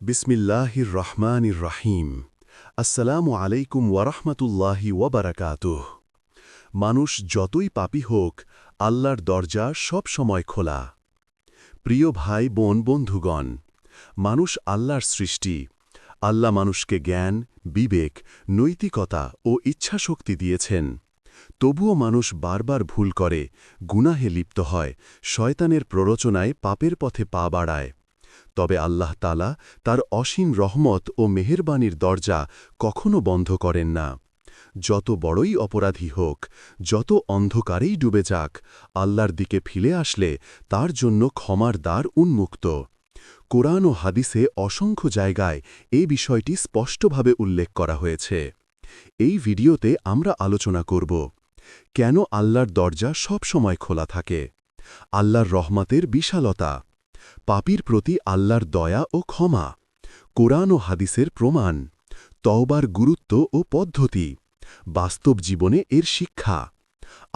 বিসমিল্লাহির রহমানির রাহিম। আসসালামু আলাইকুম ওয়ারহমতুল্লাহি ওয়াবারাকাতুহ মানুষ যতই পাপী হোক, আল্লাহর দরজা সব সময় খোলা। প্রিয় ভাই, বোন, বন্ধুগণ, মানুষ আল্লাহর সৃষ্টি। আল্লাহ মানুষকে জ্ঞান, বিবেক, নৈতিকতা ও ইচ্ছাশক্তি দিয়েছেন। তবুও মানুষ বারবার ভুল করে, গুনাহে লিপ্ত হয়, শয়তানের প্ররোচনায় পাপের পথে পা বাড়ায়। তবে আল্লাহ তালা তার অসীম রহমত ও মেহেরবানির দরজা কখনো বন্ধ করেন না। যত বড়ই অপরাধী হোক, যত অন্ধকারেই ডুবে যাক, আল্লাহর দিকে ফিরে আসলে তার জন্য ক্ষমার দ্বার উন্মুক্ত। কোরআন ও হাদিসে অসংখ্য জায়গায় এই বিষয়টি স্পষ্টভাবে উল্লেখ করা হয়েছে। এই ভিডিওতে আমরা আলোচনা করব, কেন আল্লাহর দরজা সব সময় খোলা থাকে? আল্লাহর রহমতের বিশালতা। পাপির প্রতি আল্লাহর দয়া ও ক্ষমা। কোরআন ও হাদিসের প্রমাণ, তওবার গুরুত্ব ও পদ্ধতি, বাস্তব জীবনে এর শিক্ষা,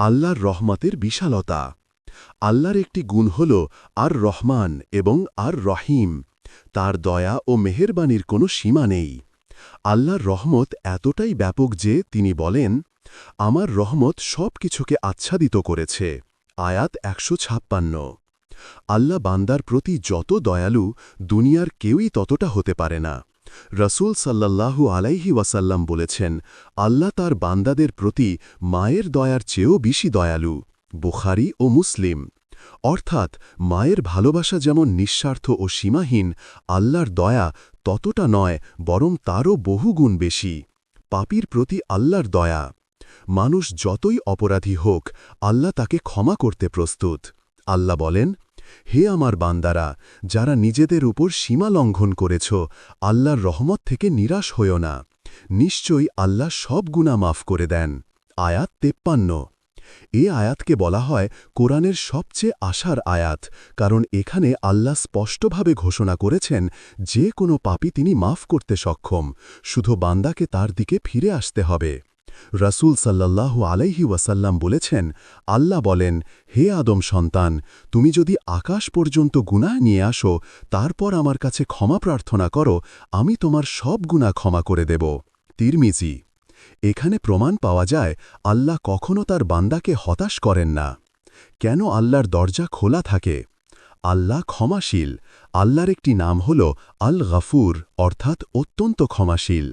আল্লাহর রহমতের বিশালতা। আল্লাহর একটি গুণ হল আর রহমান এবং আর রহিম, তার দয়া ও মেহেরবানির কোনো সীমা নেই। আল্লাহর রহমত এতটাই ব্যাপক যে তিনি বলেন, আমার রহমত সব কিছুকে আচ্ছাদিত করেছে। আয়াত একশো ছাপ্পান্ন। আল্লাহ বান্দার প্রতি যত দয়ালু, দুনিয়ার কেউই ততটা হতে পারে না। রসুল সাল্লাল্লাহু আলাইহি ওয়াসাল্লাম বলেছেন, আল্লাহ তার বান্দাদের প্রতি মায়ের দয়ার চেয়েও বেশি দয়ালু, বুখারি ও মুসলিম। অর্থাৎ মায়ের ভালোবাসা যেমন নিঃস্বার্থ ও সীমাহীন, আল্লাহর দয়া ততটা নয়, বরং তারও বহুগুণ বেশি। পাপির প্রতি আল্লাহর দয়া। মানুষ যতই অপরাধী হোক, আল্লাহ তাকে ক্ষমা করতে প্রস্তুত। আল্লাহ বলেন হে আমার বান্দারা, যারা নিজেদের উপর সীমা লঙ্ঘন করেছ, আল্লাহর রহমত থেকে নিরাশ হইও না। নিশ্চয়ই আল্লাহ সব গুণা মাফ করে দেন। আয়াত তেপ্পান্ন। এ আয়াতকে বলা হয় কোরআনের সবচেয়ে আশার আয়াত, কারণ এখানে আল্লাহ স্পষ্টভাবে ঘোষণা করেছেন, যে কোনো পাপি তিনি মাফ করতে সক্ষম, শুধু বান্দাকে তার দিকে ফিরে আসতে হবে। রাসূল সাল্লাল্লাহু আলাইহি ওয়াসাল্লাম বলেছেন, আল্লাহ বলেন, হে আদম সন্তান, তুমি যদি আকাশ পর্যন্ত গুনাহ নিয়ে আসো, তারপর আমার কাছে ক্ষমা প্রার্থনা করো, আমি তোমার সব গুণা ক্ষমা করে দেব। তিরমিজি, এখানে প্রমাণ পাওয়া যায়, আল্লাহ কখনও তার বান্দাকে হতাশ করেন না। কেন আল্লাহর দরজা খোলা থাকে? আল্লাহ ক্ষমাশীল, আল্লাহর একটি নাম হল আল গাফুর অর্থাৎ অত্যন্ত ক্ষমাশীল।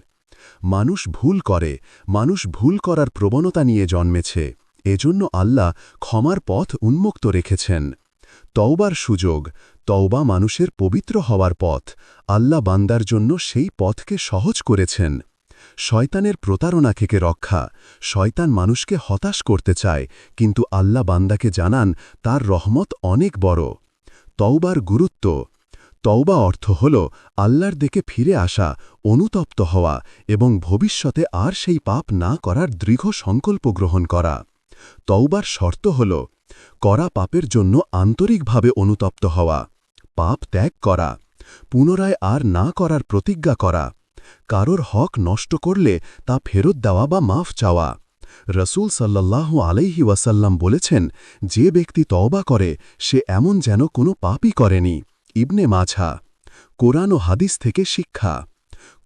মানুষ ভুল করে, মানুষ ভুল করার প্রবণতা নিয়ে জন্মেছে, এজন্য আল্লাহ ক্ষমার পথ উন্মুক্ত রেখেছেন। তওবার সুযোগ, তওবা মানুষের পবিত্র হওয়ার পথ, আল্লাহ বান্দার জন্য সেই পথকে সহজ করেছেন। শয়তানের প্রতারণা থেকে রক্ষা, শয়তান মানুষকে হতাশ করতে চায়, কিন্তু আল্লাহ বান্দাকে জানান, তার রহমত অনেক বড়। তওবার গুরুত্ব তওবা অর্থ হল আল্লাহর দিকে ফিরে আসা, অনুতপ্ত হওয়া এবং ভবিষ্যতে আর সেই পাপ না করার দৃঢ় সংকল্প গ্রহণ করা। তওবার শর্ত হল করা পাপের জন্য আন্তরিকভাবে অনুতপ্ত হওয়া, পাপ ত্যাগ করা, পুনরায় আর না করার প্রতিজ্ঞা করা, কারোর হক নষ্ট করলে তা ফেরত দেওয়া বা মাফ চাওয়া। রসুল সাল্লাল্লাহু আলাইহি ওয়াসাল্লাম বলেছেন, যে ব্যক্তি তওবা করে, সে এমন যেন কোনো পাপই করেনি। ইবনে মাঝা কোরআন ও হাদিস থেকে শিক্ষা।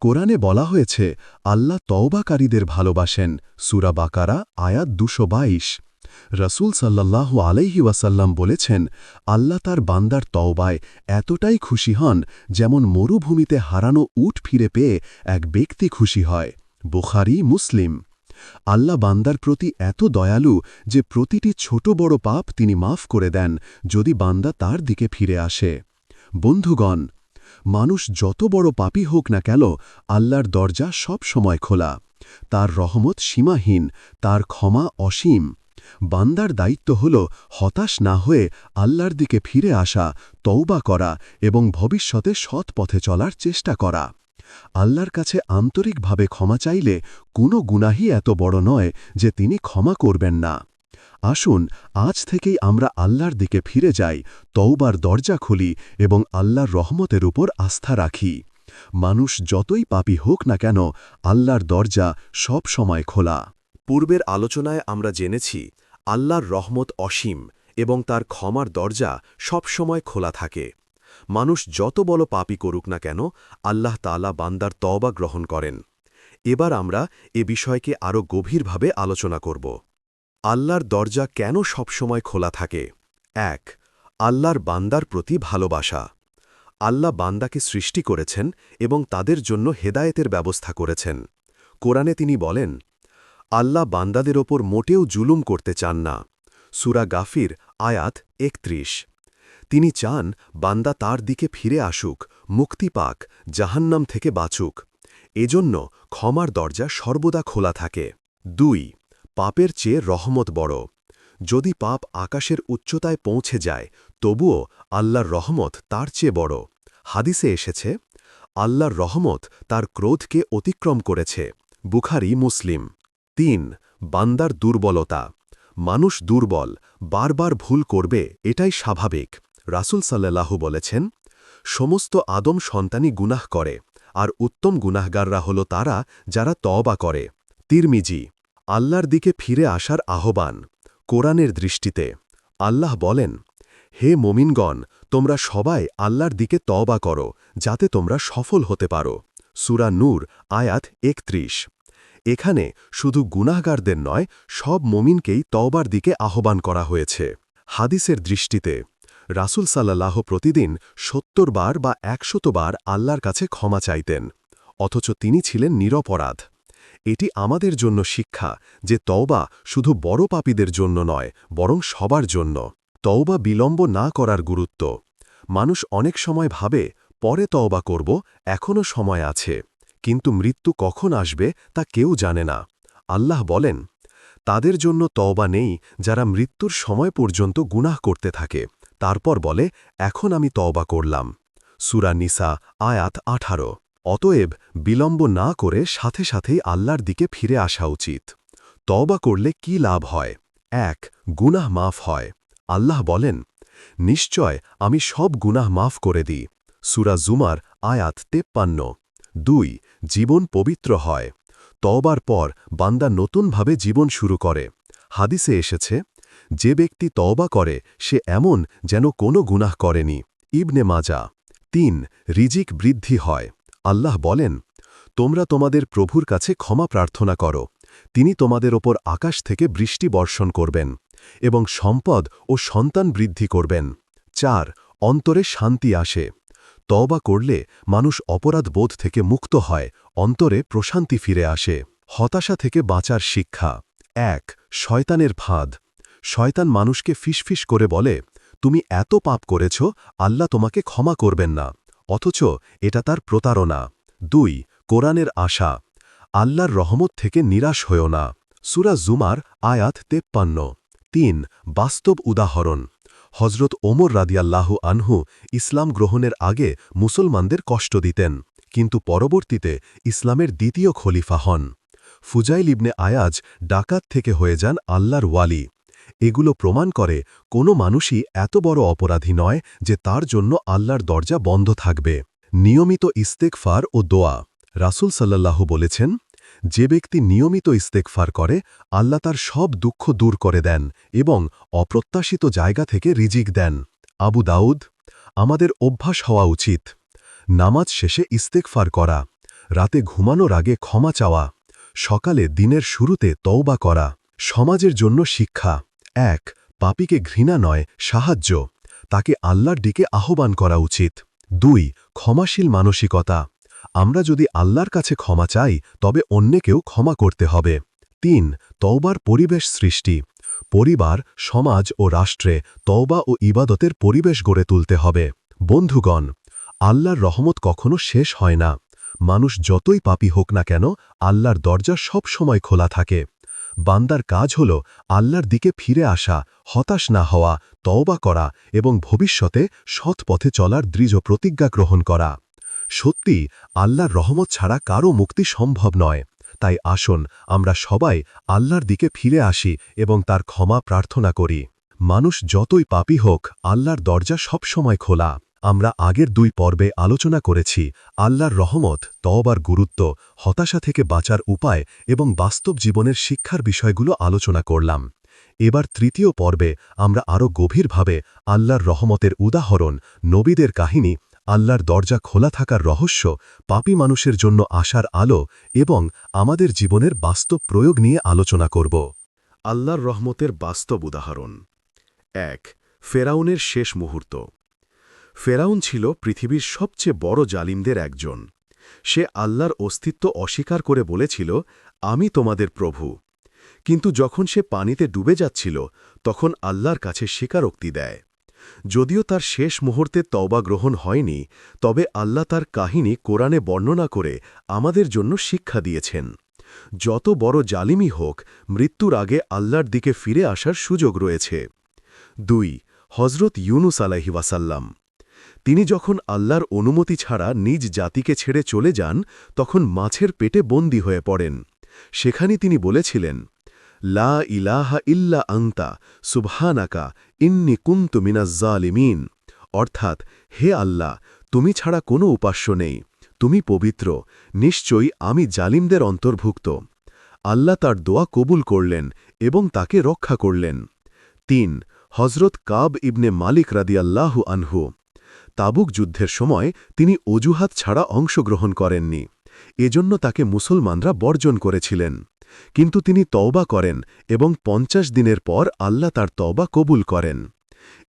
কোরআনে বলা হয়েছে, আল্লাহ তওবাকারীদের ভালোবাসেন। সুরা বাকারা, আয়াত দুশো বাইশ। রসুল সাল্লাল্লাহু আলাইহি ওয়াসাল্লাম বলেছেন, আল্লাহ তার বান্দার তওবায় এতটাই খুশি হন, যেমন মরুভূমিতে হারানো উট ফিরে পেয়ে এক ব্যক্তি খুশি হয়। বুখারি, মুসলিম। আল্লাহ বান্দার প্রতি এত দয়ালু যে প্রতিটি ছোট বড় পাপ তিনি মাফ করে দেন, যদি বান্দা তার দিকে ফিরে আসে। বন্ধুগণ, মানুষ যত বড় পাপি হোক না কেন, আল্লাহর দরজা সব সময় খোলা। তার রহমত সীমাহীন, তার ক্ষমা অসীম। বান্দার দায়িত্ব হল হতাশ না হয়ে আল্লাহর দিকে ফিরে আসা তৌবা করা এবং ভবিষ্যতে সৎ পথে চলার চেষ্টা করা। আল্লাহর কাছে আন্তরিকভাবে ক্ষমা চাইলে কোনো গুনাহি এত বড় নয় যে তিনি ক্ষমা করবেন না। আসুন, আজ থেকেই আমরা আল্লাহর দিকে ফিরে যাই, তওবার দরজা খুলি এবং আল্লাহর রহমতের উপর আস্থা রাখি। মানুষ যতই পাপি হোক না কেন, আল্লাহর দরজা সব সময় খোলা। পূর্বের আলোচনায় আমরা জেনেছি, আল্লাহর রহমত অসীম এবং তার ক্ষমার দরজা সবসময় খোলা থাকে। মানুষ যত বড় পাপই করুক না কেন, আল্লাহ তালা বান্দার তওবা গ্রহণ করেন। এবার আমরা এ বিষয়কে আরও গভীরভাবে আলোচনা করব। আল্লাহর দরজা কেন সবসময় খোলা থাকে? এক, আল্লাহর বান্দার প্রতি ভালোবাসা। আল্লাহ বান্দাকে সৃষ্টি করেছেন এবং তাদের জন্য হেদায়েতের ব্যবস্থা করেছেন। কোরআনে তিনি বলেন, আল্লাহ বান্দাদের ওপর মোটেও জুলুম করতে চান না। সুরা গাফির, আয়াত একত্রিশ। তিনি চান বান্দা তার দিকে ফিরে আসুক, মুক্তি পাক, জাহান্নাম থেকে বাঁচুক। এজন্য ক্ষমার দরজা সর্বদা খোলা থাকে। দুই পাপের চেয়ে রহমত বড়। যদি পাপ আকাশের উচ্চতায় পৌঁছে যায়, তবুও আল্লাহর রহমত তার চেয়ে বড়। হাদিসে এসেছে, আল্লাহর রহমত তার ক্রোধকে অতিক্রম করেছে। বুখারি, মুসলিম। তিন, বান্দার দুর্বলতা। মানুষ দুর্বল, বারবার ভুল করবে, এটাই স্বাভাবিক। রাসুল সাল্লাল্লাহু বলেছেন, সমস্ত আদম সন্তানই গুনাহ করে, আর উত্তম গুনাহগাররা হল তারা যারা তবা করে। তিরমিজি আল্লাহর দিকে ফিরে আসার আহ্বান কোরআনের দৃষ্টিতে। আল্লাহ বলেন, হে মোমিনগণ, তোমরা সবাই আল্লাহর দিকে তওবা করো, যাতে তোমরা সফল হতে পারো। সুরা নূর, আয়াত একত্রিশ। এখানে শুধু গুনাহগারদের নয়, সব মমিনকেই তওবার দিকে আহ্বান করা হয়েছে। হাদিসের দৃষ্টিতে, রাসুল সাল্লাহ প্রতিদিন সত্তর বার বা একশত বার আল্লাহর কাছে ক্ষমা চাইতেন, অথচ তিনি ছিলেন নিরপরাধ। এটি আমাদের জন্য শিক্ষা যে তওবা শুধু বড় পাপীদের জন্য নয়, বরং সবার জন্য। তওবা বিলম্ব না করার গুরুত্ব। মানুষ অনেক সময় ভাবে, পরে তওবা করব, এখনও সময় আছে। কিন্তু মৃত্যু কখন আসবে তা কেউ জানে না। আল্লাহ বলেন, তাদের জন্য তওবা নেই যারা মৃত্যুর সময় পর্যন্ত গুনাহ করতে থাকে। তারপর বলে, এখন আমি তওবা করলাম। সুরা নিসা, আয়াত আঠারো। অতএব বিলম্ব না করে সাথে সাথেই আল্লাহর দিকে ফিরে আসা উচিত। তওবা করলে কি লাভ হয়? এক, গুনাহ মাফ হয়। আল্লাহ বলেন, নিশ্চয় আমি সব গুনাহ মাফ করে দিই। সুরা জুমার আয়াত তেপ্পান্ন। দুই, জীবন পবিত্র হয়। তওবার পর বান্দা নতুনভাবে জীবন শুরু করে। হাদিসে এসেছে, যে ব্যক্তি তওবা করে, সে এমন যেন কোনো গুনাহ করেনি। ইবনে মাজা। তিন, রিজিক বৃদ্ধি হয়। আল্লাহ বলেন, তোমরা তোমাদের প্রভুর কাছে ক্ষমা প্রার্থনা করো। তিনি তোমাদের ওপর আকাশ থেকে বৃষ্টি বর্ষণ করবেন এবং সম্পদ ও সন্তান বৃদ্ধি করবেন। চার, অন্তরে শান্তি আসে। তওবা করলে মানুষ অপরাধ বোধ থেকে মুক্ত হয়, অন্তরে প্রশান্তি ফিরে আসে। হতাশা থেকে বাঁচার শিক্ষা। এক, শয়তানের ফাঁদ। শয়তান মানুষকে ফিসফিস করে বলে, তুমি এত পাপ করেছ, আল্লাহ তোমাকে ক্ষমা করবেন না। অথচ এটা তার প্রতারণা। দুই, কোরআনের আশা। আল্লাহর রহমত থেকে নিরাশ হয়েও না। সুরা জুমার আয়াত তেপ্পান্ন। তিন, বাস্তব উদাহরণ। হজরত ওমর রাদিয়াল্লাহু আনহু ইসলাম গ্রহণের আগে মুসলমানদের কষ্ট দিতেন, কিন্তু পরবর্তীতে ইসলামের দ্বিতীয় খলিফা হন। ফুজাইল ইবনে আয়াজ ডাকাত থেকে হয়ে যান আল্লাহর ওয়ালি। এগুলো প্রমাণ করে কোনো মানুষই এত বড় অপরাধী নয় যে তার জন্য আল্লাহর দরজা বন্ধ থাকবে। নিয়মিত ইস্তেকফার ও দোয়া। রাসুল সাল্লাল্লাহু বলেছেন, যে ব্যক্তি নিয়মিত ইস্তেকফার করে, আল্লাহ তার সব দুঃখ দূর করে দেন এবং অপ্রত্যাশিত জায়গা থেকে রিজিক দেন। আবু দাউদ, আমাদের অভ্যাস হওয়া উচিত। নামাজ শেষে ইস্তেকফার করা, রাতে ঘুমানোর আগে ক্ষমা চাওয়া, সকালে দিনের শুরুতে তওবা করা, সমাজের জন্য শিক্ষা। এক, পাপিকে ঘৃণা নয়, সাহায্য। তাকে আল্লাহর দিকে আহ্বান করা উচিত। দুই, ক্ষমাশীল মানসিকতা। আমরা যদি আল্লাহর কাছে ক্ষমা চাই, তবে অন্যকেও ক্ষমা করতে হবে। তিন, তওবার পরিবেশ সৃষ্টি। পরিবার, সমাজ ও রাষ্ট্রে তওবা ও ইবাদতের পরিবেশ গড়ে তুলতে হবে। বন্ধুগণ, আল্লাহর রহমত কখনো শেষ হয় না। মানুষ যতই পাপী হোক না কেন, আল্লাহর দরজা সব সময় খোলা থাকে। বান্দার কাজ হল আল্লাহর দিকে ফিরে আসা, হতাশ না হওয়া, তওবা করা এবং ভবিষ্যতে সৎ পথে চলার দৃঢ় প্রতিজ্ঞা গ্রহণ করা। সত্যি, আল্লাহর রহমত ছাড়া কারও মুক্তি সম্ভব নয়। তাই আসুন, আমরা সবাই আল্লাহর দিকে ফিরে আসি এবং তার ক্ষমা প্রার্থনা করি। মানুষ যতই পাপী হোক, আল্লাহর দরজা সবসময় খোলা। আমরা আগের দুই পর্বে আলোচনা করেছি, আল্লাহর রহমত, তওবার গুরুত্ব, হতাশা থেকে বাঁচার উপায় এবং বাস্তব জীবনের শিক্ষার বিষয়গুলো আলোচনা করলাম। এবার তৃতীয় পর্বে আমরা আরও গভীরভাবে আল্লাহর রহমতের উদাহরণ, নবীদের কাহিনী, আল্লাহর দরজা খোলা থাকার রহস্য, পাপী মানুষের জন্য আশার আলো এবং আমাদের জীবনের বাস্তব প্রয়োগ নিয়ে আলোচনা করব। আল্লাহর রহমতের বাস্তব উদাহরণ। এক, ফেরাউনের শেষ মুহূর্ত। ফেরাউন ছিল পৃথিবীর সবচেয়ে বড় জালিমদের একজন। সে আল্লাহর অস্তিত্ব অস্বীকার করে বলেছিল, আমি তোমাদের প্রভু। কিন্তু যখন সে পানিতে ডুবে যাচ্ছিল, তখন আল্লাহর কাছে স্বীকারোক্তি দেয়। যদিও তার শেষ মুহূর্তে তওবা গ্রহণ হয়নি, তবে আল্লাহ তার কাহিনী কোরআনে বর্ণনা করে আমাদের জন্য শিক্ষা দিয়েছেন। যত বড় জালিমই হোক, মৃত্যুর আগে আল্লাহর দিকে ফিরে আসার সুযোগ রয়েছে। দুই হজরত ইউনুস আলাহি ওয়াসাল্লাম। তিনি যখন আল্লাহর অনুমতি ছাড়া নিজ জাতিকে ছেড়ে চলে যান, তখন মাছের পেটে বন্দী হয়ে পড়েন। সেখানে তিনি বলেছিলেন, লা ইলাহা ইল্লা আংতা সুবহানাকা, ইন্নি কুন্তু মিনাজ্জালিমিন অর্থাৎ, হে আল্লাহ, তুমি ছাড়া কোনো উপাস্য নেই। তুমি পবিত্র। নিশ্চয়ই আমি জালিমদের অন্তর্ভুক্ত। আল্লাহ তার দোয়া কবুল করলেন এবং তাকে রক্ষা করলেন। তিন হজরত কাব ইবনে মালিক রাদিয়াল্লাহু আনহু তাবুক যুদ্ধের সময় তিনি অজুহাত ছাড়া অংশগ্রহণ করেননি। এজন্য তাকে মুসলমানরা বর্জন করেছিলেন। কিন্তু তিনি তওবা করেন এবং পঞ্চাশ দিনের পর আল্লাহ তার তওবা কবুল করেন।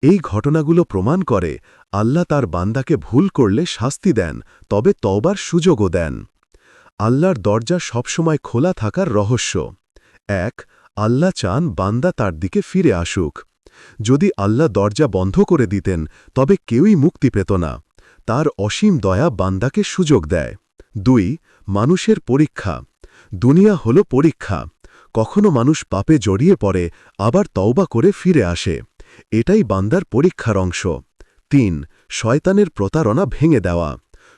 এই ঘটনাগুলো প্রমাণ করে আল্লাহ তার বান্দাকে ভুল করলে শাস্তি দেন, তবে তওবার সুযোগও দেন। আল্লাহর দরজা সবসময় খোলা থাকার রহস্য। এক, আল্লাহ চান বান্দা তার দিকে ফিরে আসুক। যদি আল্লাহ দরজা বন্ধ করে দিতেন, তবে কেউই মুক্তি পেত না। তার অসীম দয়া বান্দাকে সুযোগ দেয়। দুই, মানুষের পরীক্ষা। দুনিয়া হল পরীক্ষা। কখনো মানুষ পাপে জড়িয়ে পড়ে, আবার তওবা করে ফিরে আসে। এটাই বান্দার পরীক্ষার অংশ। তিন, শয়তানের প্রতারণা ভেঙে দেওয়া।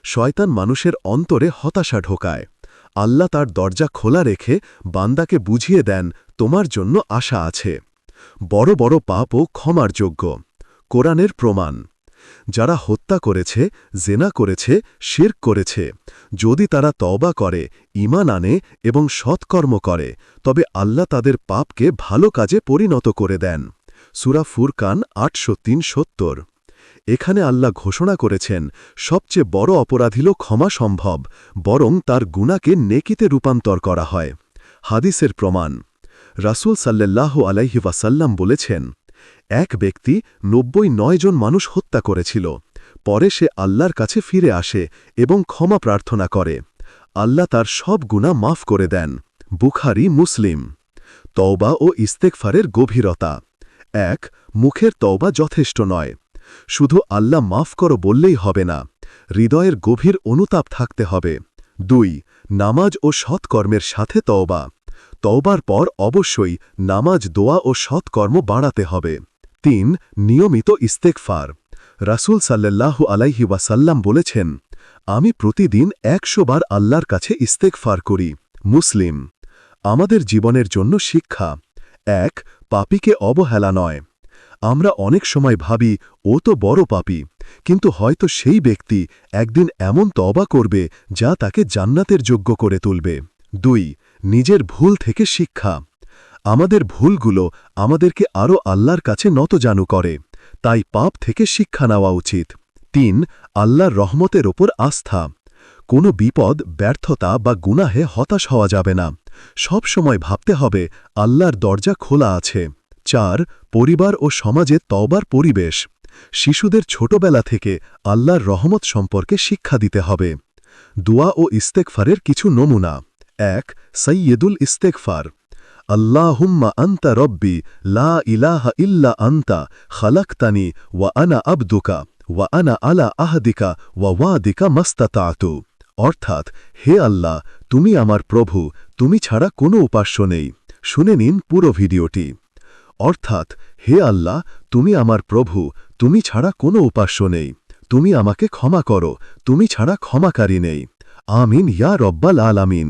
শয়তান মানুষের অন্তরে হতাশা ঢোকায়। আল্লাহ তার দরজা খোলা রেখে বান্দাকে বুঝিয়ে দেন, তোমার জন্য আশা আছে। বড় বড় পাপও ক্ষমার যোগ্য। কোরআনের প্রমাণ, যারা হত্যা করেছে, জেনা করেছে শির করেছে, যদি তারা তওবা করে ইমান আনে এবং সৎকর্ম করে, তবে আল্লাহ তাদের পাপকে ভালো কাজে পরিণত করে দেন। সুরা ফুরকান আটশো সত্তর। এখানে আল্লাহ ঘোষণা করেছেন, সবচেয়ে বড় অপরাধিল ক্ষমা সম্ভব, বরং তার গুণাকে নেকিতে রূপান্তর করা হয়। হাদিসের প্রমাণ রাসুল সাল্লাহ আলাইহি ওয়াসাল্লাম বলেছেন, এক ব্যক্তি নব্বই নয় জন মানুষ হত্যা করেছিল, পরে সে আল্লাহর কাছে ফিরে আসে এবং ক্ষমা প্রার্থনা করে। আল্লাহ তার সব গুণা মাফ করে দেন। বুখারি, মুসলিম। তওবা ও ইস্তেকফারের গভীরতা। এক, মুখের তওবা যথেষ্ট নয়। শুধু আল্লাহ মাফ করো বললেই হবে না, হৃদয়ের গভীর অনুতাপ থাকতে হবে। দুই, নামাজ ও সৎকর্মের সাথে তওবা। তওবার পর অবশ্যই নামাজ, দোয়া ও সৎকর্ম বাড়াতে হবে। তিন, নিয়মিত ইস্তেকফার রাসুল সাল্লাল্লাহু আলাইহি ওয়াসাল্লাম বলেছেন, আমি প্রতিদিন একশো বার আল্লাহর কাছে ইস্তেকফার করি। মুসলিম, আমাদের জীবনের জন্য শিক্ষা। এক, পাপীকে অবহেলা নয়। আমরা অনেক সময় ভাবি, ও তো বড় পাপী। কিন্তু হয়তো সেই ব্যক্তি একদিন এমন তবা করবে, যা তাকে জান্নাতের যোগ্য করে তুলবে। দুই, নিজের ভুল থেকে শিক্ষা। আমাদের ভুলগুলো আমাদেরকে আরও আল্লাহর কাছে নত নতজানু করে, তাই পাপ থেকে শিক্ষা নেওয়া উচিত। তিন, আল্লাহর রহমতের ওপর আস্থা। কোনো বিপদ, ব্যর্থতা বা গুনাহে হতাশ হওয়া যাবে না। সব সময় ভাবতে হবে, আল্লাহর দরজা খোলা আছে। চার, পরিবার ও সমাজে তওবার পরিবেশ। শিশুদের ছোটবেলা থেকে আল্লাহর রহমত সম্পর্কে শিক্ষা দিতে হবে। দোয়া ও ইস্তেকফারের কিছু নমুনা। এক সৈয়দুল ইস্তেকফার আল্লাহুম্মা আন্তা রব্বি, লা ইলাহা ইল্লা আন্তা, খালাক্তানি, ওয়া আনা আবদুকা, ওয়া আনা আলা আহদিকা, ওয়া ওয়াদিকা মাস্তাতাতু। অর্থাৎ, হে আল্লাহ, তুমি আমার প্রভু, তুমি ছাড়া কোনো উপাস্য নেই। শুনে নিন পুরো ভিডিওটি। অর্থাৎ, হে আল্লাহ, তুমি আমার প্রভু, তুমি ছাড়া কোনো উপাস্য নেই। তুমি আমাকে ক্ষমা করো, তুমি ছাড়া ক্ষমাকারী নেই। আমিন ইয়া রব্বাল আলামিন।